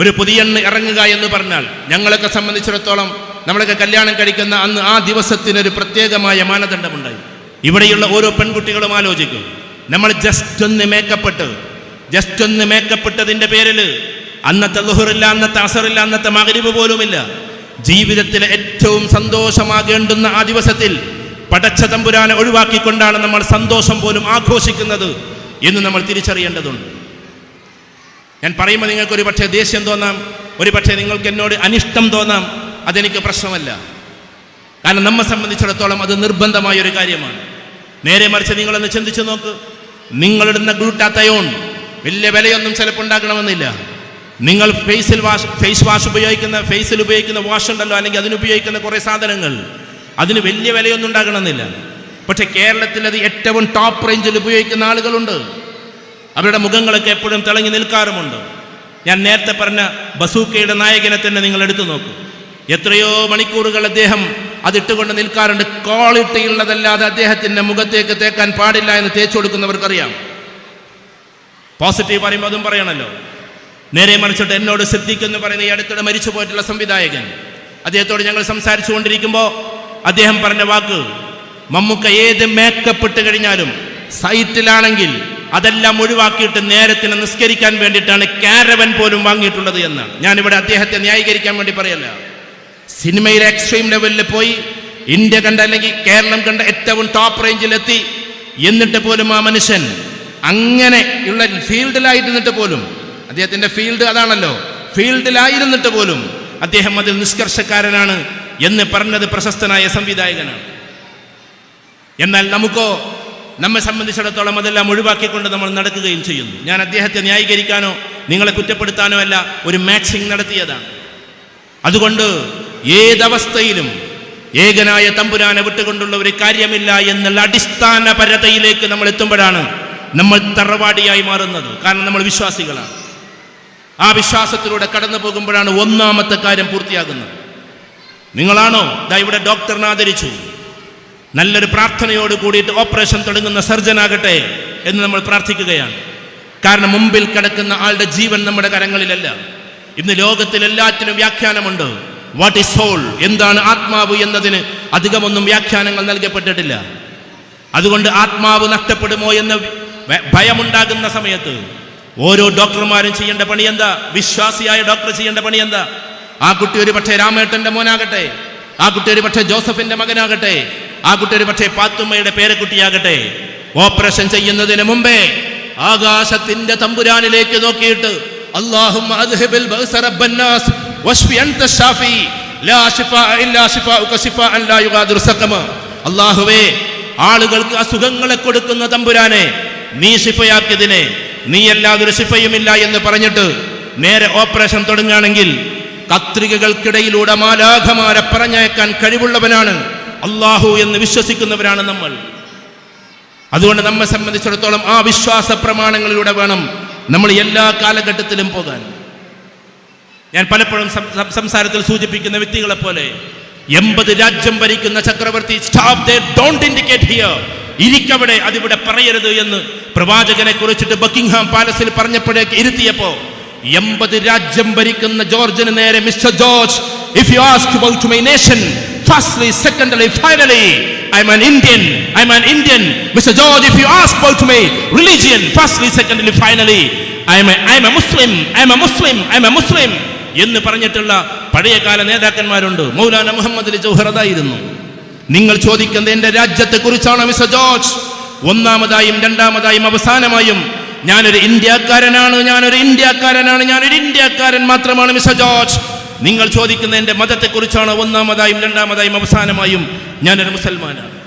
ഒരു പുതിയെണ്ണ് ഇറങ്ങുക എന്ന് പറഞ്ഞാൽ ഞങ്ങളൊക്കെ സംബന്ധിച്ചിടത്തോളം നമ്മളൊക്കെ കല്യാണം കഴിക്കുന്ന അന്ന് ആ ദിവസത്തിന് ഒരു പ്രത്യേകമായ മാനദണ്ഡമുണ്ടായി. ഇവിടെയുള്ള ഓരോ പെൺകുട്ടികളും ആലോചിക്കും. നമ്മൾ ജസ്റ്റ് ഒന്ന് മേക്കപ്പെട്ട് ജസ്റ്റ് ഒന്ന് മേക്കപ്പെട്ടതിന്റെ പേരിൽ അന്നത്തെ ലുഹറില്ല അന്നത്തെ അസറില്ല അന്നത്തെ മകരിവ് പോലുമില്ല. ജീവിതത്തിലെ ഏറ്റവും സന്തോഷമാകേണ്ടുന്ന ആ ദിവസത്തിൽ പടച്ച തമ്പുരാനെ ഒഴിവാക്കിക്കൊണ്ടാണ് നമ്മൾ സന്തോഷം പോലും ആഘോഷിക്കുന്നത് എന്ന് നമ്മൾ തിരിച്ചറിയേണ്ടതുണ്ട്. ഞാൻ പറയുമ്പോൾ നിങ്ങൾക്ക് ഒരു പക്ഷേ ദേഷ്യം തോന്നാം ഒരു പക്ഷേ നിങ്ങൾക്ക് എന്നോട് അനിഷ്ടം തോന്നാം അതെനിക്ക് പ്രശ്നമല്ല. കാരണം നമ്മെ സംബന്ധിച്ചിടത്തോളം അത് നിർബന്ധമായ ഒരു കാര്യമാണ്. നേരെ മറിച്ച് നിങ്ങളൊന്ന് ചിന്തിച്ചു നോക്ക്. നിങ്ങളിടുന്ന ഗ്ലൂട്ടാത്തയോൺ വലിയ വിലയൊന്നും ചിലപ്പോൾ ഉണ്ടാക്കണമെന്നില്ല നിങ്ങൾ ഫേസിൽ വാഷ് ഫേസ് വാഷ് ഉപയോഗിക്കുന്ന ഫേസിൽ ഉപയോഗിക്കുന്ന വാഷ് ഉണ്ടല്ലോ അല്ലെങ്കിൽ അതിന് ഉപയോഗിക്കുന്ന കുറേ സാധനങ്ങൾ. അതിന് വലിയ വിലയൊന്നും ഉണ്ടാകണമെന്നില്ല. പക്ഷേ കേരളത്തിൽ അത് ഏറ്റവും ടോപ്പ് റേഞ്ചിൽ ഉപയോഗിക്കുന്ന ആളുകളുണ്ട്. അവരുടെ മുഖങ്ങളൊക്കെ എപ്പോഴും തിളങ്ങി നിൽക്കാറുമുണ്ട്. ഞാൻ നേരത്തെ പറഞ്ഞ ബസൂക്കയുടെ നായകനെ തന്നെ നിങ്ങൾ എടുത്തു നോക്കൂ. എത്രയോ മണിക്കൂറുകൾ അദ്ദേഹം അതിട്ടുകൊണ്ട് നിൽക്കാറുണ്ട്. ക്വാളിറ്റിയുള്ളതല്ലാതെ അദ്ദേഹത്തിന്റെ മുഖത്തേക്ക് തേക്കാൻ പാടില്ല എന്ന് തേച്ചു കൊടുക്കുന്നവർക്കറിയാം. പോസിറ്റീവ് പറയുമ്പോൾ അതും പറയണല്ലോ. നേരെ മറിച്ചിട്ട് എന്നോട് സിദ്ദിഖ് എന്ന് പറയുന്ന ഈ അടുത്തിടെ മരിച്ചു പോയിട്ടുള്ള സംവിധായകൻ. അദ്ദേഹത്തോട് ഞങ്ങൾ സംസാരിച്ചു കൊണ്ടിരിക്കുമ്പോൾ അദ്ദേഹം പറഞ്ഞ വാക്ക് മമ്മൂക്ക ഏത് മേക്കപ്പ് ഇട്ട് കഴിഞ്ഞാലും സൈറ്റിലാണെങ്കിൽ അതെല്ലാം ഒഴിവാക്കിയിട്ട് നേരത്തിന് നിസ്കരിക്കാൻ വേണ്ടിയിട്ടാണ് കാരവൻ പോലും വാങ്ങിയിട്ടുള്ളത് എന്നാണ്. ഞാനിവിടെ അദ്ദേഹത്തെ ന്യായീകരിക്കാൻ വേണ്ടി പറയല്ല. സിനിമയിലെ എക്സ്ട്രീം ലെവലിൽ പോയി ഇന്ത്യ കണ്ട അല്ലെങ്കിൽ കേരളം കണ്ട ഏറ്റവും ടോപ്പ് റേഞ്ചിലെത്തി എന്നിട്ട് പോലും ആ മനുഷ്യൻ അങ്ങനെ ഉള്ള ഫീൽഡിലായിരുന്നിട്ട് പോലും അദ്ദേഹത്തിന്റെ ഫീൽഡ് അതാണല്ലോ ഫീൽഡിലായിരുന്നിട്ട് പോലും അദ്ദേഹം അതിൽ നിഷ്കർഷക്കാരനാണ് എന്ന് പറഞ്ഞത് പ്രശസ്തനായ സംവിധായകനാണ്. എന്നാൽ നമുക്കോ നമ്മെ സംബന്ധിച്ചിടത്തോളം അതെല്ലാം ഒഴിവാക്കിക്കൊണ്ട് നമ്മൾ നടക്കുകയും ചെയ്യുന്നു. ഞാൻ അദ്ദേഹത്തെ ന്യായീകരിക്കാനോ നിങ്ങളെ കുറ്റപ്പെടുത്താനോ അല്ല ഒരു മാച്ചിങ് നടത്തിയതാണ്. അതുകൊണ്ട് ഏതവസ്ഥയിലും ഏകനായ തമ്പുരാനെ വിട്ടുകൊണ്ടുള്ള ഒരു കാര്യമില്ല എന്നുള്ള അടിസ്ഥാനപരതയിലേക്ക് നമ്മൾ എത്തുമ്പോഴാണ് നമ്മൾ തറവാടിയായി മാറുന്നത്. കാരണം നമ്മൾ വിശ്വാസികളാണ്. ആ വിശ്വാസത്തിലൂടെ കടന്നു പോകുമ്പോഴാണ് ഒന്നാമത്തെ കാര്യം പൂർത്തിയാകുന്നത്. നിങ്ങളാണോ? ഇതാ ഇവിടെ ഡോക്ടറിനെ ആദരിച്ചു. നല്ലൊരു പ്രാർത്ഥനയോട് കൂടിയിട്ട് ഓപ്പറേഷൻ തുടങ്ങുന്ന സർജനാകട്ടെ എന്ന് നമ്മൾ പ്രാർത്ഥിക്കുകയാണ്. കാരണം മുമ്പിൽ കിടക്കുന്ന ആളുടെ ജീവൻ നമ്മുടെ കരങ്ങളിലല്ല. ഇന്ന് ലോകത്തിൽ എല്ലാറ്റിനും വ്യാഖ്യാനമുണ്ട്. വാട്ട് ഈസ് സോൾ എന്താണ് ആത്മാവ് എന്നതിന് അധികമൊന്നും വ്യാഖ്യാനങ്ങൾ നൽകപ്പെട്ടിട്ടില്ല. അതുകൊണ്ട് ആത്മാവ് നഷ്ടപ്പെടുമോ എന്ന ഭയമുണ്ടാകുന്ന സമയത്ത് ഓരോ ഡോക്ടർമാരും ചെയ്യേണ്ട പണി എന്താ? വിശ്വാസിയായ ഡോക്ടർ ചെയ്യേണ്ട പണി എന്താ? ആ കുട്ടി ഒരു പക്ഷേ രാമേട്ടന്റെ മോനാകട്ടെ. ആ കുട്ടി ഒരു പക്ഷേ ജോസഫിന്റെ മകനാകട്ടെ. ആ കുട്ടി ഒരു പക്ഷേ പാത്തുമ്മയുടെ പേരക്കുട്ടിയാകട്ടെ. ഓപ്പറേഷൻ ചെയ്യുന്നതിന് മുമ്പേ ആകാശത്തിന്റെ തമ്പുരാനിലേക്ക് നോക്കിയിട്ട് അല്ലാഹുവേ ആളുകൾക്ക് അസുഖങ്ങളെ കൊടുക്കുന്ന തമ്പുരാനെ നീ ശിഫയാക്കിയതിനെ നീ അല്ലാതൊരു ശിഫയുമില്ല എന്ന് പറഞ്ഞിട്ട് നേരെ ഓപ്പറേഷൻ തുടങ്ങുകയാണെങ്കിൽ കത്രികകൾക്കിടയിലൂടെ മാലാഖമാരെ പറഞ്ഞയക്കാൻ കഴിവുള്ളവനാണ് അള്ളാഹു എന്ന് വിശ്വസിക്കുന്നവരാണ് നമ്മൾ. അതുകൊണ്ട് നമ്മെ സംബന്ധിച്ചിടത്തോളം ആ വിശ്വാസ പ്രമാണങ്ങളിലൂടെ വേണം നമ്മൾ എല്ലാ കാലഘട്ടത്തിലും പോകാൻ. ഞാൻ പലപ്പോഴും സംസാരത്തിൽ സൂചിപ്പിക്കുന്ന വ്യക്തികളെ പോലെ എൺപത് രാജ്യം ഭരിക്കുന്ന ചക്രവർത്തി സ്റ്റോപ്പ് ഡോണ്ട് ഇൻഡിക്കേറ്റ് ഹിയർ ഇരിക്കവിടെ അതിവിടെ പറയരുത് എന്ന് പ്രവാചകനെ കുറിച്ചിട്ട് ബക്കിംഗ്ഹാം പാലസിൽ പറഞ്ഞപ്പോഴേക്ക് ഇരുത്തിയപ്പോ എൺപത് രാജ്യം ഭരിക്കുന്ന ജോർജിന് നേരെ mister George if you ask about to my nation firstly secondly finally i'm an indian i'm an indian mr george if you ask about me religion firstly secondly finally i'm a i'm a muslim i'm a muslim i'm a muslim എന്ന് പറഞ്ഞിട്ടുള്ള പഴയകാല നേതാക്കന്മാരുണ്ട് മൗലാന മുഹമ്മദ് അലി ജൗഹർ നിങ്ങൾ ചോദിക്കുന്നത് എന്റെ രാജ്യത്തെ കുറിച്ചാണ് mister George ഒന്നാമതായും രണ്ടാമതായും അവസാനമായും ഞാനൊരു ഇന്ത്യക്കാരനാണ് ഞാനൊരു ഇന്ത്യക്കാരനാണ് ഞാനൊരു ഇന്ത്യക്കാരൻ മാത്രമാണ് മിസ്റ്റർ ജോർജ് നിങ്ങൾ ചോദിക്കുന്ന എന്റെ മതത്തെക്കുറിച്ചാണ് ഒന്നാമതായും രണ്ടാമതായും അവസാനമായും ഞാനൊരു മുസൽമാനാണ്.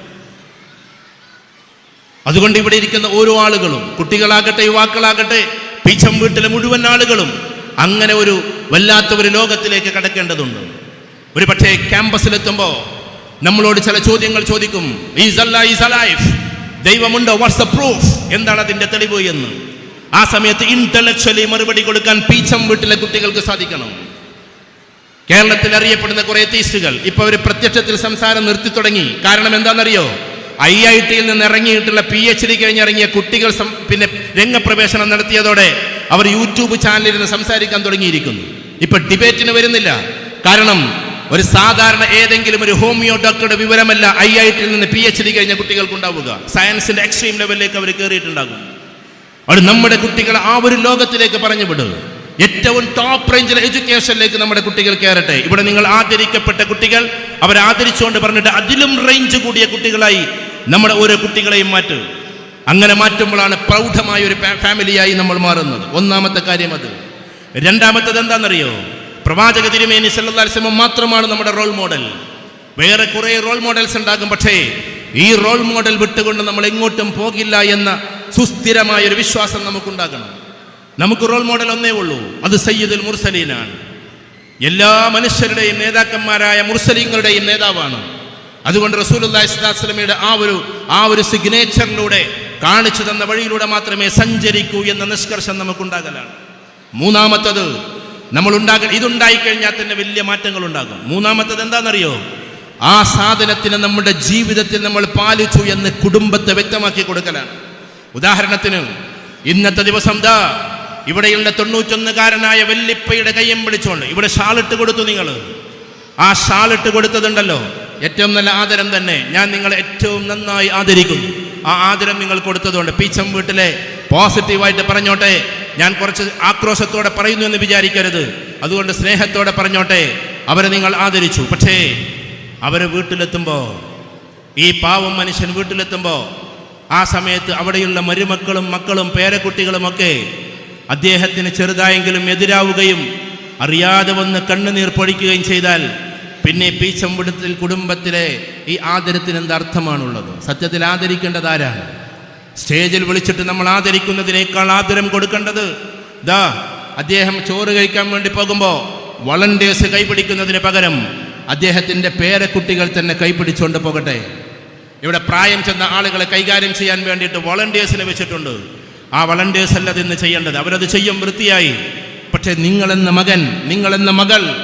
അതുകൊണ്ട് ഇവിടെ ഇരിക്കുന്ന ഓരോ ആളുകളും കുട്ടികളാകട്ടെ യുവാക്കളാകട്ടെ പീച്ചം വീട്ടിലെ മുഴുവൻ ആളുകളും അങ്ങനെ ഒരു വല്ലാത്ത ഒരു ലോകത്തിലേക്ക് കടക്കേണ്ടതുണ്ട്. ഒരു പക്ഷേ ക്യാമ്പസിലെത്തുമ്പോൾ നമ്മളോട് ചില ചോദ്യങ്ങൾ ചോദിക്കും ഈസ് Allah is alive?" ദൈവമുണ്ടോ? വാട്സ് പ്രൂഫ് എന്താണ് അതിന്റെ തെളിവ് എന്ന്? ആ സമയത്ത് ഇന്റലക്ച്വലി മറുപടി കൊടുക്കാൻ പീച്ചം വീട്ടിലെ കുട്ടികൾക്ക് സാധിക്കണം. കേരളത്തിൽ അറിയപ്പെടുന്ന കുറെ തീസ്റ്റുകൾ. ഇപ്പൊ അവർ പ്രത്യക്ഷത്തിൽ സംസാരം നിർത്തി തുടങ്ങി. കാരണം എന്താണെന്നറിയോ? ഐ ഐ ടിയിൽ നിന്ന് ഇറങ്ങിയിട്ടുള്ള പി എച്ച് ഡി കഴിഞ്ഞിറങ്ങിയ കുട്ടികൾ പിന്നെ രംഗപ്രവേശനം നടത്തിയതോടെ അവർ യൂട്യൂബ് ചാനലിൽ നിന്ന് സംസാരിക്കാൻ തുടങ്ങിയിരിക്കുന്നു. ഇപ്പൊ ഡിബേറ്റിന് വരുന്നില്ല. കാരണം ഒരു സാധാരണ ഏതെങ്കിലും ഒരു ഹോമിയോ ഡോക്ടറുടെ വിവരമല്ല ഐ ഐ ടിയിൽ നിന്ന് പി എച്ച് ഡി കഴിഞ്ഞ കുട്ടികൾക്ക് ഉണ്ടാവുക സയൻസിന്റെ എക്സ്ട്രീം ലെവലിലേക്ക് അവർ കയറിയിട്ടുണ്ടാകും അവർ നമ്മുടെ കുട്ടികളെ ആ ഒരു ലോകത്തിലേക്ക് പറഞ്ഞു വിടുക ഏറ്റവും ടോപ്പ് റേഞ്ചിലെ എഡ്യൂക്കേഷനിലേക്ക് നമ്മുടെ കുട്ടികൾ കയറട്ടെ. ഇവിടെ നിങ്ങൾ ആദരിക്കപ്പെട്ട കുട്ടികൾ അവരെ ആദരിച്ചുകൊണ്ട് പറഞ്ഞിട്ട് അതിലും റേഞ്ച് കൂടിയ കുട്ടികളായി നമ്മുടെ ഓരോ കുട്ടികളെയും മാറ്റുക അങ്ങനെ മാറ്റുമ്പോഴാണ് പ്രൗഢമായ ഒരു ഫാമിലിയായി നമ്മൾ മാറുന്നത്. ഒന്നാമത്തെ കാര്യം അത്. രണ്ടാമത്തത് എന്താണെന്നറിയോ? പ്രവാചക തിരുമേനി സല്ലാസ്ലമം മാത്രമാണ് നമ്മുടെ റോൾ മോഡൽ വേറെ കുറെ റോൾ മോഡൽസ് ഉണ്ടാകും പക്ഷേ ഈ റോൾ മോഡൽ വിട്ടുകൊണ്ട് നമ്മൾ എങ്ങോട്ടും പോകില്ല എന്ന സുസ്ഥിരമായ ഒരു വിശ്വാസം നമുക്കുണ്ടാകണം. നമുക്ക് റോൾ മോഡൽ ഒന്നേ ഉള്ളൂ. അത് സയ്യിദുൽ മുർസലീനാണ്. എല്ലാ മനുഷ്യരുടെയും നേതാക്കന്മാരായ മുർസലീങ്ങളുടെയും നേതാവാണ്. അതുകൊണ്ട് അലൈഹി വസല്ലമയുടെ ആ ഒരു ആ ഒരു സിഗ്നേച്ചറിലൂടെ കാണിച്ചു തന്ന വഴിയിലൂടെ മാത്രമേ സഞ്ചരിക്കൂ എന്ന നിഷ്കർഷം നമുക്കുണ്ടാകലാണ്. മൂന്നാമത്തത് നമ്മൾ ഉണ്ടാക ഇതുണ്ടായി കഴിഞ്ഞാൽ തന്നെ വലിയ മാറ്റങ്ങൾ ഉണ്ടാകും മൂന്നാമത്തത് എന്താണെന്നറിയോ? ആ സാധനത്തിന് നമ്മുടെ ജീവിതത്തിൽ നമ്മൾ പാലിച്ചു എന്ന് കുടുംബത്തെ വ്യക്തമാക്കി കൊടുക്കലാണ്. ഉദാഹരണത്തിന് ഇന്നത്തെ ദിവസം ദാ ഇവിടെയുള്ള തൊണ്ണൂറ്റൊന്നുകാരനായ വെല്ലിപ്പയുടെ കയ്യും പിടിച്ചോണ്ട് ഇവിടെ ഷാളിട്ട് കൊടുത്തു നിങ്ങൾ ആ ഷാളിട്ട് കൊടുത്തതുണ്ടല്ലോ. ഏറ്റവും നല്ല ആദരം തന്നെ. ഞാൻ നിങ്ങളെ ഏറ്റവും നന്നായി ആദരിക്കുന്നു. ആ ആദരം നിങ്ങൾ കൊടുത്തതുകൊണ്ട് പീച്ചം വീട്ടിലെ പോസിറ്റീവായിട്ട് പറഞ്ഞോട്ടെ. ഞാൻ കുറച്ച് ആക്രോശത്തോടെ പറയുന്നു എന്ന് വിചാരിക്കരുത്. അതുകൊണ്ട് സ്നേഹത്തോടെ പറഞ്ഞോട്ടെ. അവരെ നിങ്ങൾ ആദരിച്ചു. പക്ഷേ അവരെ വീട്ടിലെത്തുമ്പോൾ ഈ പാവം മനുഷ്യൻ വീട്ടിലെത്തുമ്പോൾ ആ സമയത്ത് അവിടെയുള്ള മരുമക്കളും മക്കളും പേരക്കുട്ടികളുമൊക്കെ അദ്ദേഹത്തിന് ചെറുതായെങ്കിലും എതിരാവുകയും അറിയാതെ വന്ന് കണ്ണുനീർ പൊഴിക്കുകയും ചെയ്താൽ പിന്നെ പീച്ചമ്പുടത്തിൽ കുടുംബത്തിലെ ഈ ആദരത്തിന് എന്ത് അർത്ഥമാണുള്ളത്? സത്യത്തിൽ ആദരിക്കേണ്ടത് ആരാണ്? സ്റ്റേജിൽ വിളിച്ചിട്ട് നമ്മൾ ആദരിക്കുന്നതിനേക്കാൾ ആദരം കൊടുക്കേണ്ടത് ദാ അദ്ദേഹം ചോറ് കഴിക്കാൻ വേണ്ടി പോകുമ്പോൾ വളണ്ടിയേഴ്സ് കൈപിടിക്കുന്നതിന് പകരം അദ്ദേഹത്തിന്റെ പേരക്കുട്ടികൾ തന്നെ കൈപിടിച്ചുകൊണ്ട് പോകട്ടെ. ഇവിടെ പ്രായം ചെന്ന ആളുകളെ കൈകാര്യം ചെയ്യാൻ വേണ്ടിയിട്ട് വളണ്ടിയേഴ്സിനെ വെച്ചിട്ടുണ്ട്. ആ വളണ്ടേഴ്സ് അല്ല അതിന്ന് ചെയ്യേണ്ടത്. അവരത് ചെയ്യും വൃത്തിയായി. പക്ഷേ നിങ്ങളെന്ന മകൻ നിങ്ങളെന്ന മകൾ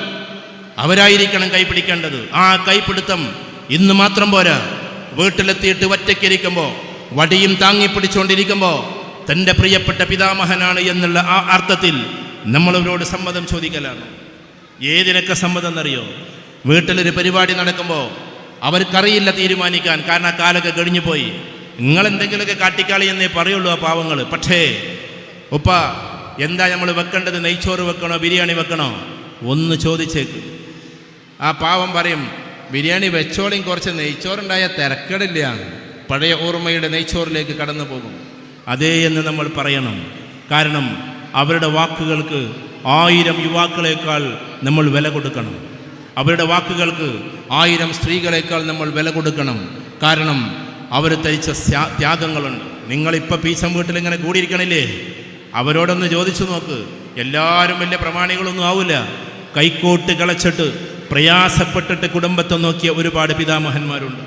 അവരായിരിക്കണം കൈപിടിക്കേണ്ടത്. ആ കൈപിടുത്തം ഇന്ന് മാത്രം പോരാ. വീട്ടിലെത്തിയിട്ട് ഒറ്റയ്ക്കിരിക്കുമ്പോൾ വടിയും താങ്ങിപ്പിടിച്ചുകൊണ്ടിരിക്കുമ്പോൾ തന്റെ പ്രിയപ്പെട്ട പിതാമഹനാണ് എന്നുള്ള ആ അർത്ഥത്തിൽ നമ്മളവരോട് സമ്മതം ചോദിക്കലാണ്. ഏതിനൊക്കെ സമ്മതം എന്നറിയോ? വീട്ടിലൊരു പരിപാടി നടക്കുമ്പോൾ അവർക്കറിയില്ല തീരുമാനിക്കാൻ. കാരണം ആ കാലൊക്കെ കഴിഞ്ഞു പോയി നിങ്ങൾ എന്തെങ്കിലുമൊക്കെ കാട്ടിക്കാളി എന്നേ പറയുള്ളൂ ആ പാവങ്ങൾ പക്ഷേ ഉപ്പ എന്താ നമ്മൾ വെക്കേണ്ടത്? നെയ്ച്ചോറ് വെക്കണോ? ബിരിയാണി വെക്കണോ? ഒന്ന് ചോദിച്ചേക്ക്. ആ പാവം പറയും ബിരിയാണി വെച്ചോളിയും കുറച്ച് നെയ്ച്ചോറുണ്ടായ തിരക്കടില്ല. പഴയ ഓർമ്മയുടെ നെയ്ച്ചോറിലേക്ക് കടന്നു പോകും. അതേ എന്ന് നമ്മൾ പറയണം. കാരണം അവരുടെ വാക്കുകൾക്ക് ആയിരം യുവാക്കളെക്കാൾ നമ്മൾ വില കൊടുക്കണം. അവരുടെ വാക്കുകൾക്ക് ആയിരം സ്ത്രീകളെക്കാൾ നമ്മൾ വില കൊടുക്കണം. കാരണം അവർ തരിച്ച ത്യാഗങ്ങളുണ്ട്. നിങ്ങളിപ്പോൾ പീസം വീട്ടിൽ ഇങ്ങനെ കൂടിയിരിക്കണില്ലേ? അവരോടൊന്ന് ചോദിച്ചു നോക്ക്. എല്ലാവരും വലിയ പ്രമാണികളൊന്നും ആവില്ല കൈക്കോട്ട് കളച്ചിട്ട് പ്രയാസപ്പെട്ടിട്ട് കുടുംബത്തെ നോക്കിയ ഒരുപാട് പിതാമഹന്മാരുണ്ട്.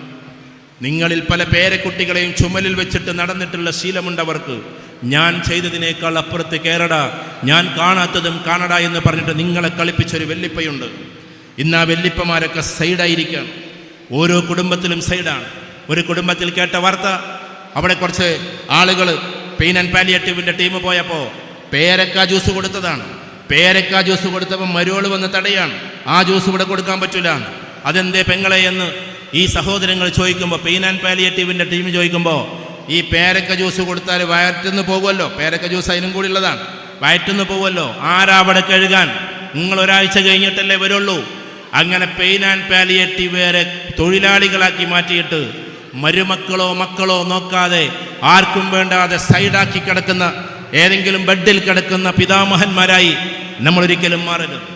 നിങ്ങളിൽ പല പേരക്കുട്ടികളെയും ചുമലിൽ വെച്ചിട്ട് നടന്നിട്ടുള്ള ശീലമുണ്ടവർക്ക് ഞാൻ ചെയ്തതിനേക്കാൾ അപ്പുറത്ത് കേരട ഞാൻ കാണാത്തതും കാണട എന്ന് പറഞ്ഞിട്ട് നിങ്ങളെ കളിപ്പിച്ചൊരു വെല്ലിപ്പയുണ്ട്. ഇന്ന് ആ വെല്ലിപ്പമാരൊക്കെ സൈഡായിരിക്കാം ഓരോ കുടുംബത്തിലും സൈഡാണ്. ഒരു കുടുംബത്തിൽ കേട്ട വാർത്ത. അവിടെ കുറച്ച് ആളുകൾ പെയിൻ ആൻഡ് പാലിയേറ്റീവിന്റെ ടീം പോയപ്പോൾ പേരക്ക ജ്യൂസ് കൊടുത്തതാണ്. പേരക്ക ജ്യൂസ് കൊടുത്തപ്പോൾ മരുവൾ വന്ന് തടയാണ്. ആ ജ്യൂസ് ഇവിടെ കൊടുക്കാൻ പറ്റില്ല അതെന്തേ പെങ്ങളെ എന്ന് ഈ സഹോദരങ്ങൾ ചോദിക്കുമ്പോൾ പെയിൻ ആൻഡ് പാലിയേറ്റീവിന്റെ ടീം ചോദിക്കുമ്പോൾ ഈ പേരക്ക ജ്യൂസ് കൊടുത്താൽ വയറ്റുന്ന് പോകുമല്ലോ. പേരക്ക ജ്യൂസ് അതിനും കൂടി ഉള്ളതാണ്. വയറ്റുന്ന് പോകുമല്ലോ. ആരാ അവിടെ കഴുകാൻ? നിങ്ങൾ ഒരാഴ്ച കഴിഞ്ഞിട്ടല്ലേ വരുള്ളൂ. അങ്ങനെ പെയിൻ ആൻഡ് പാലിയേറ്റീവ് വേറെ തൊഴിലാളികളാക്കി മാറ്റിയിട്ട് മരുമക്കളോ മക്കളോ നോക്കാതെ ആർക്കും വേണ്ടാതെ സൈഡാക്കി കിടക്കുന്ന ഏതെങ്കിലും ബെഡിൽ കിടക്കുന്ന പിതാമഹന്മാരായി നമ്മൾ ഒരിക്കലും മാറരുത്.